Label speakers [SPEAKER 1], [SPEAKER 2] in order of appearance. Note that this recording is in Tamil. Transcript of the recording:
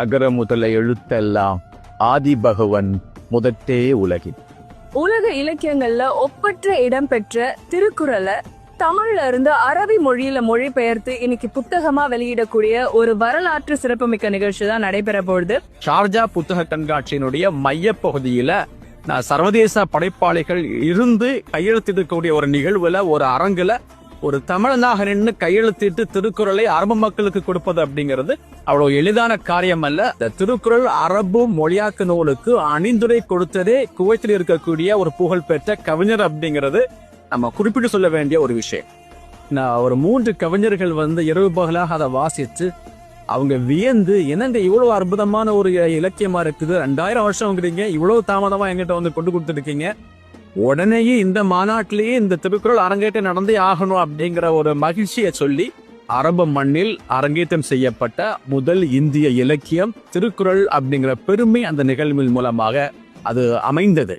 [SPEAKER 1] அகர முதல எழுத்தெல்லாம் ஆதி பகவன் முதற்றே உலகின்
[SPEAKER 2] உலக இலக்கியங்கள்ல ஒப்பற்ற இடம்பெற்ற திருக்குறளை தமிழ்ல இருந்து அரபி மொழியில மொழிபெயர்த்து இன்னைக்கு புத்தகமா வெளியிடக்கூடிய ஒரு வரலாற்று சிறப்புமிக்க நிகழ்ச்சி தான் நடைபெற போகுது
[SPEAKER 3] ஷார்ஜா புத்தக கண்காட்சியினுடைய மைய பகுதியில சர்வதேச படைப்பாளிகள் இருந்து கையெழுத்திடக்கூடிய ஒரு நிகழ்வுல ஒரு அரங்குல ஒரு தமிழனாக நின்று கையெழுத்திட்டு திருக்குறளை அரபு மக்களுக்கு கொடுப்பது அப்படிங்கிறது அவ்வளவு எளிதான காரியம் அல்ல இந்த திருக்குறள் அரபு மொழியாக்கு நூலுக்கு அணிந்துரை கொடுத்ததே குவைத்தில் இருக்கக்கூடிய ஒரு புகழ்பெற்ற கவிஞர் அப்படிங்கிறது நம்ம குறிப்பிட்டு சொல்ல வேண்டிய ஒரு விஷயம் நான் ஒரு மூன்று கவிஞர்கள் வந்து இரவு பகலாக அதை வாசித்து அவங்க வியந்து என்னங்க இவ்வளவு அற்புதமான ஒரு இலக்கியமா இருக்குது ரெண்டாயிரம் வருஷம்ங்கிறீங்க இவ்வளவு தாமதமா எங்கிட்ட வந்து கொண்டு கொடுத்துருக்கீங்க உடனேயே இந்த மாநாட்டிலேயே இந்த திருக்குறள் அரங்கேற்றம் நடந்தே ஆகணும் அப்படிங்கிற ஒரு மகிழ்ச்சியை சொல்லி அரபு மண்ணில் அரங்கேற்றம் செய்யப்பட்ட முதல் இந்திய இலக்கியம் திருக்குறள் அப்படிங்கிற பெருமை அந்த நிகழ்வின் மூலமாக அது அமைந்தது